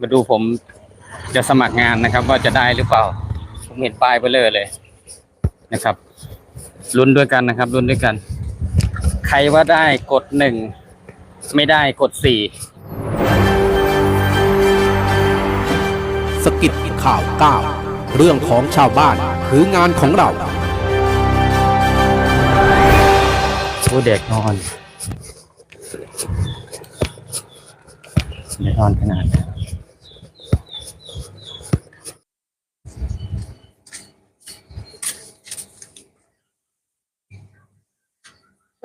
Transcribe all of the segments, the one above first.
มาดูผมจะสมัครงานนะครับ ว่าจะได้หรือเปล่า ผมเห็นป้ายไปเลยเลยนะครับลุ้นด้วยกันนะครับลุ้นด้วยกัน ใครว่าได้กดหนึ่งไม่ได้กดสี่สกิดข่าวก้าวเรื่องของชาวบ้านคืองานของเราผู้เด็กนอนเด็กนอนขนาดนั้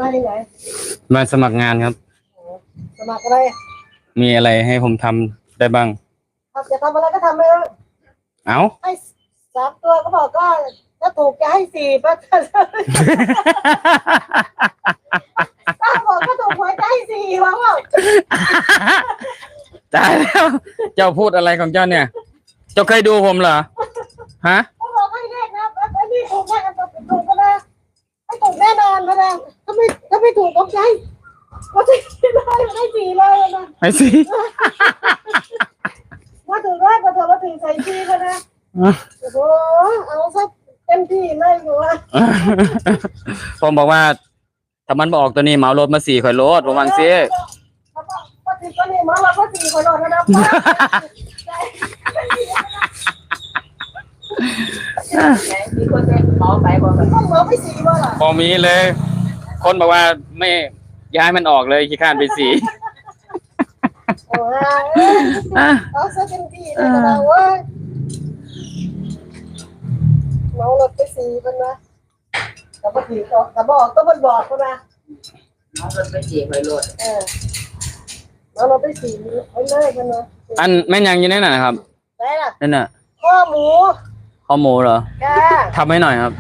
มาที่ไหนมาสมัครงานครับ สมัครอะไรมีอะไรให้ผมทำได้บ้าง ทำจะทำอะไรก็ทำไปเลยเอ้า ให้สามตัวก็บอกก็ถ้าถูกจะให้สี่ป้าถ้าบอกก็ถูกหวยจะให้สี่หวังว่าตายแล้ว เจ้าพูดอะไรของเจ้าเนี่ย เจ้าเคยดูผมเหรอ ฮะ เขาบอกให้เลขนะไอ้นี่ถูกแน่ถูกกันนะให้ถูกแน่นอนนะนะถ้าไม่ ถ้าไม่ถูกก็ใช้ก็จะได้ได้สี่เลยนะไอ้สิมาถึงแรกก็เถอะมาถึงใส่สี่กันนะโอ้โหเอาสักเต็มที่เลยอยู่ว่าผมบอกว่าถ้ามันบออกตัวนี้เหมารถมาสี่ข่อยรถประมาณสิปฏิก็นี่มาเราก็สี่คนแล้วนะป้ามีคนเป็นหมอไปบอกว่าต้องเหมาไปสี่ว่าล่ะพอมีเลย คนบอกว่าไม่ย้ายมันออกเลยขี้ข้านไปสีโอ้ยเอาซะเต็มที่เลยนะเว้ยเหมารถไปสี่คนนะแต่ปฏิก็แต่บอกก็มันบอกคนนะหมอเป็นไปจีบไปโลดเออเหมารถไปสี่ไปเลยคนนะอันแม่นยังอยู่ในนั้นนะครับได้ล่ะนั่นน่ะข้อหมูข้อหมูเหรอค่ะทำให้หน่อยครับ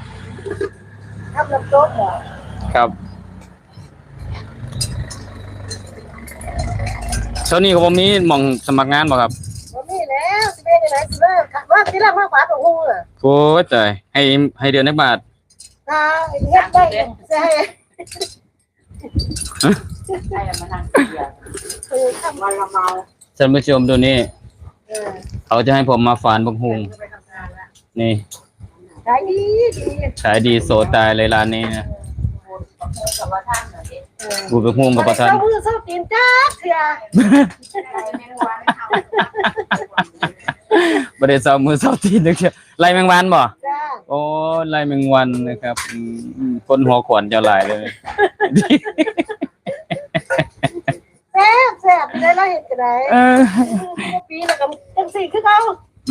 ทำน้ำซุปเหรอครับ เท่านี้ของผมนี้หมองสมัครงานบ่ครับวันนี้แล้วสิเป็นยังไงสิเลิกว่าที่แรกมากกว่าตัวหูอะโอ้ยใจให้ให้เดือนละบาทถ้าเฮ็ดได้จะให้ให้มานั่งเสียคือทำวันละเมาท่านผู้ชมดูนี่เออเขาจะให้ผมมาฝานบักฮุงไปทำงานแล้วนี่ขายดีดีขายดีโซตายเลยร้านนี้นะ กับว่าท่านเหรอเด็กเออบูบักฮุงกับประทันเจ้ามือเจ้าตีนจ้าเถื่อไม่รู้ว่าทประเดี๋ยวเสาร์มือเสาร์ตีนนึกเชียวไล่แมงวันบ่ จ้าโอ้ไล่แมงวันนะครับอืมคนหัวขวัญเจ้าหลายเลย แซ่บแซ่บได้แล้วเห็นกันไหนเออปีแล้วก็จังสี่คือเขา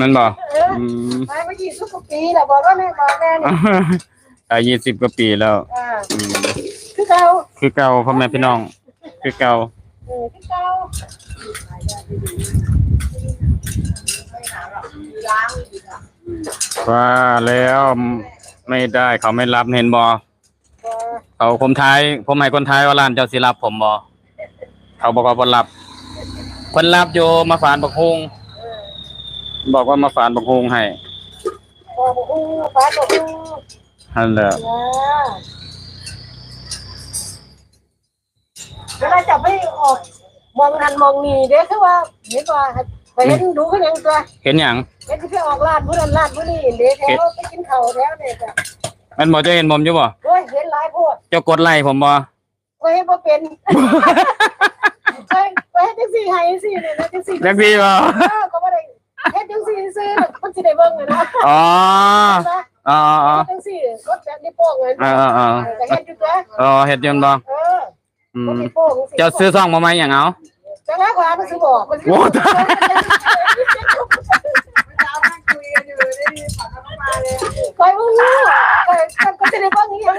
มันบ่เอออืมไปมายี่สิบกว่าปีแล้วบอกว่าแม่บอกแม่นี่อายุสิบกว่าปีแล้ว อ่า อืมคือเขาคือเก่าพ่อแม่พี่น้อง คือเก่าเออคือเขาล้างอีกอะว่าแล้วไม่ได้เขาไม่รับเห็นบ่เออเขาผมทายผมให้คนทายว่าร้านเจ้าสิรับผมบ่เขาบอกว่าบ่รับคนรับอยู่มาฝานบักฮุงเออบอกว่ามาฝานบักฮุงให้บอกอู้ฟ้าบอกอู้นั่นแหละนะ เวลาจะไปออกมองหันมองนี่เด้คือว่าเห็นว่าไปเห็นดูเขายังตัวเห็นหยังเห็นที่ไปออกลาดผู้นั้นลาดผู้นี้เด้แถวไปกินข้าวแล้วเนี่ยจ้ะมันบ่จะเห็นผมอยู่บ่โอ้ยเห็นหลายโพดเจ้ากดไล่ผมบ่โอ้ยบ่เป็นไปไปเฮ็ดจังซี่ให้จังซี่เนี่ยนะจังซี่จังซี่บ่เออก็บ่ได้เฮ็ดจังซี่ซื้อมันสิได้เบิ่งอะนะอ๋อนะอ๋ออ๋อเฮ็ดจังซี่กดแบบนี้โป้งเลยเออเออเออแต่เฮ็ดอยู่ตัวอ๋อเฮ็ดยนต์บ่เอออืมันมสิโป้งสิ เจ้าซื้อซองมาไหมหยังเอาจังหวะกว่ามันสิบอกมันสิโอ้ตายเช้านั่งคุยกันอยู่ได้ยินฝันเข้ามาเลยคอยบ่ฮู้ก็ก็สิได้เบิ่งอีหยัง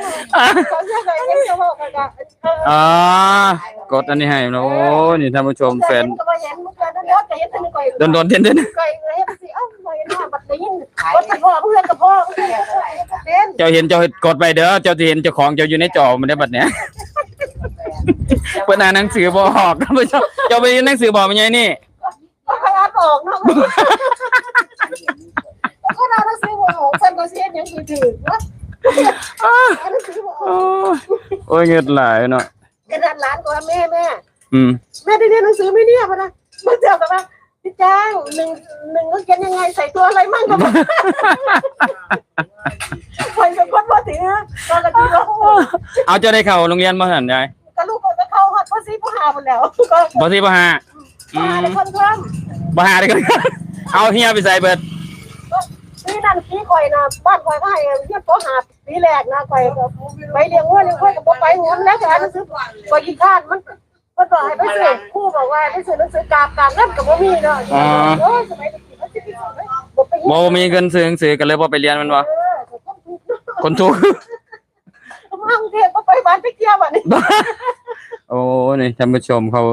ก็สิได้เฮ็ดจะบอกกันก็เอออ๋อกดอันนี้ให้นะโอ้นี่ท่านผู้ชมแฟนก็บ่เห็นมันก็เดี๋ยวจะเห็นอันนี้ก่อยโดนโดนๆเด่นเด่นก่อยเฮ็ดสิเอ้าบ่เห็นว่าบัดได้ยินบ่สิพ่อเพื่อนกับพ่อเด่นๆเจ้าเห็นเจ้ากดไปเด้อเจ้าสิเห็นเจ้าของเจ้าอยู่ในจอมันได้บัดเนี้ย เพิ่นอ่านหนังสือบ่ออกท่านผู้ชมเจ้าไปเรียนหนังสือบอกมันไงนี่ ก็พยายามออกเนาะก็น่าจะซื้อบ่ออกฉันก็สิเฮ็ดหยังสิถือว่าอันนี้ซื้อบ่อโอ้อกยโอ้ยเงิดหลายเนาะกระดานหลานก็ว่าแม่แม่อืมแม่ได้เรียนหนังสือไหม่เนี่ยพะนะมันเจอแบบว่าพี่ใจจ้างหนึ่งหนึ่งก็เขียนยังไงใส่ตัวอะไรมั่งก็ไม่คอยเป็นคนมาถือตอนละกิโลเอาจะได้เข้าโรงเรียนบ่ทันยาย พ่อซีพ่อหาหมดแล้วก็บ่สิบ่หาพ่อหาในคนทบ่หาได้ก็เอาเฮียไปใส่เบิดำนี่นั่นพี่คอยนะบ้านคอยก็ให้เรียกพ่อหาปีแรกนะคอยไปเลี้ยงวัวเลี้ยงควายกับไปหัวแล้วแต่หนังสือคอยกินข้าวมันมันบอกให้ไปซื้อคู่บอกว่าไปซื้อหนังสือกาบกาบนั่นกับบ่มีเนาะโอ้ยสมัยเด็กมันจะไปซื้อไหมบ่ไปบ่มีเงินซื้อหนังสือก็เลยบ่ไปเรียนมันบ่เออแต่ต้องถูกเนาะคนทุกข์มากรุงเทพก็ไปบ้านไปเที่ยวอะนี่ โอ้นี่ท่านผู้ชมเขา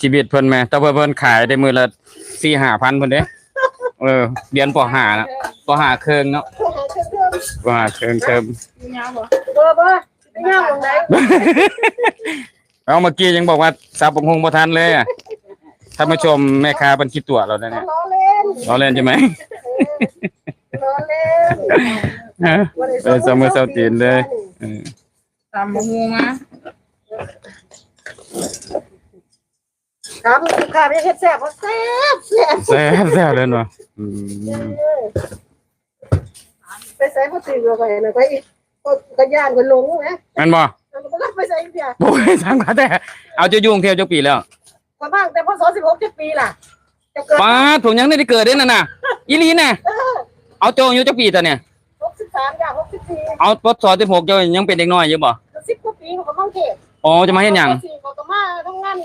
ชีวิตเพิ่นแม่แต่ว่าเพิ่นขายได้มือละ4-5,000เพิ่นเด้เออเรียนป .5 นะป .5 เครื่องเนาะหาเครื่องป .5 เครื่องเทอมเบอร์เบอร์ย่างตรงไหนเอาเมื่อกี้ยังบอกว่าสับปงคงบ่ทันเลยอะท่านผู้ชมแม่ค้าเพิ่นคิดตัวเราแล้เนี่ยล้อเล่นเราเล่นใช่ไหมล้อเล่นฮะเออสมือเสาตีนเลยตามมะม่วง นะครับลูกค้าไม่เฮ็ดแซ่บเพราะแซ่บแซ่บแซ่บแซ่บเลยเนาะอืมไปใส่พ่อตื่นก็ไปนะไปอีกก็ย่านก็หลงนะแม่นบ่แล้วก็ไปใส่เสียโอ้ยสั่งมาแต่เอาจะยุ่งเที่ยวจักปีแล้วกว่าบ้างแต่พศ16ปีล่ะจะเกิดป้าดผมยังไม่ได้เกิดเด้นั่นน่ะอีหลีน่ะเออเอาโจอายุจักปีตอนเนี่ย63อย่าง64เอาปศ16เจ้ายังเป็นเด็กน้อยอยู่บ่10กว่าปีก็มาเทศ อ๋อจะมาเฮ็ดหยังเขาก็มาทำงาน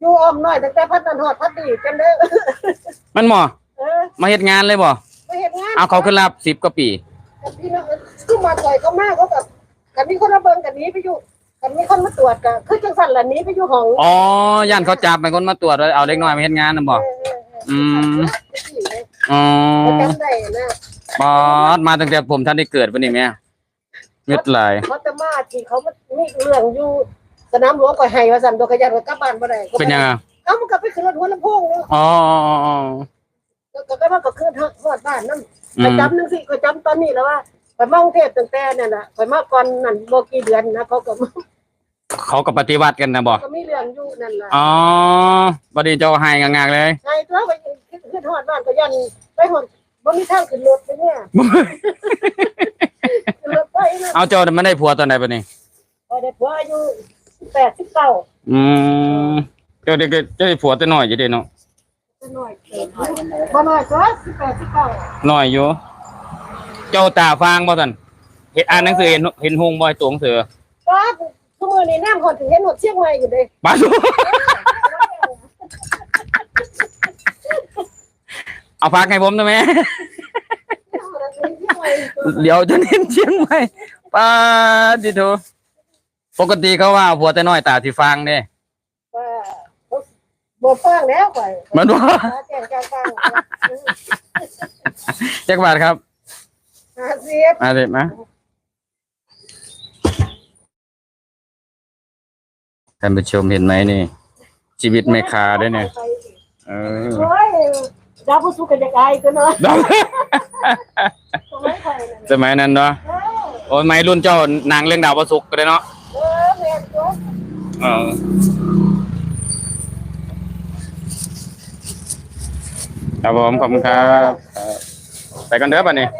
อยู่อ้อมน้อยตั้งแต่พัดนันหอดพัดดีกันเด้อมันบ่เออมาเฮ็ดงานเลยบ่ไปเฮ็ดงานเอาเขาขึ้นรับ10กว่าปีพี่น้องคือมาต่อยเขามากเขาแบบกันมีคนมาเบิ่งกันนี้ไปอยู่กันมีคนมาตรวจกันคือจังสั่นล่ะหนี้ไปอยู่ห้องอ๋อย่านเขาจับเป็นคนมาตรวจว่าเอาเด็กน้อยมาเฮ็ดงานน่ะบ่อืมอ๋อจำได้นะปอดมาตั้งแต่ผมท่านได้เกิดปะนี่แม่ เงึดหลายเขาจะมาที่เขามามีเรื่องอยู่สนามหลวงก็ให้ว่าสั่นตัวขยันว่ากลับบ้านบ่ได้เป็นยังไงเอ้ามันก็ไปขึ้นรถหัวลำโพงเนาะอ๋ออ๋ออ๋อก็ก็ว่าก็ขึ้นฮอดบ้านนั่นอืก็มจำนึงสิก็จำตอนนี้แล้วว่าไปมากรุงเทพตั้งแต่นั่นน่ะไปมาก่อนนั่นบ่กี่เดือนนะเขาก็มาเขาก็ปฏิวัติกันนะบอกก็มีเรื่องอยู่นั่นล่ะอ๋อบัดนี้เจ้าให้งางๆเลยไงตัวไปขึ้นฮอดบ้านก็ยันไปฮอดบ่มีทางขึ้นรถไปเนี่ยขึ้นรถไปนะ เอาเจ้ามันได้ผัวตอนไหนปะนี่พอได้ผัวอายุ89อืมเจ้าได้เจ้าได้ผัวแต่น้อยอยู่เด้เนาะน้อยเกินบ่น้อยก็18 19น้อยอยู่ เจ้าตาฟางบ่ท่านเห็นอ่านหนังสือเห็นเห็นหงบ่ไอ้ตัวหนังสือก็ทุกมื้อนี้น้ำฮอดถึงเห็นฮอดเชียงใหม่อยู่เด้บาสุเอาพักให้ผมได้ไหม เดี๋ยวจะเน้นเชียงใหม่ป้าดิโทปกติเขาว่าผัวแต่น้อยตาสีฟางเนี่ยว่าบ่ฟังแล้วข่อยมันว่าแจ้งการฟังแจ็คบาทครับ50มาเด็มาท่านผู้ชมเห็นไหมนี่ ชีวิตแม่ค้าได้เนี่ยเออโอ้ยดาวผู้สู้กันยังไงกันเนาะสมัยข่อยนั่น สมัยนั้นเนาะเออโอ้ยไม่รุ่นเจ้านางเรื่องดาวประสุกก็ได้เนาะเออแม่นตัวเออครับผมขอบคุณครับ ไปกันเด้อป่ะนี่เดี๋ย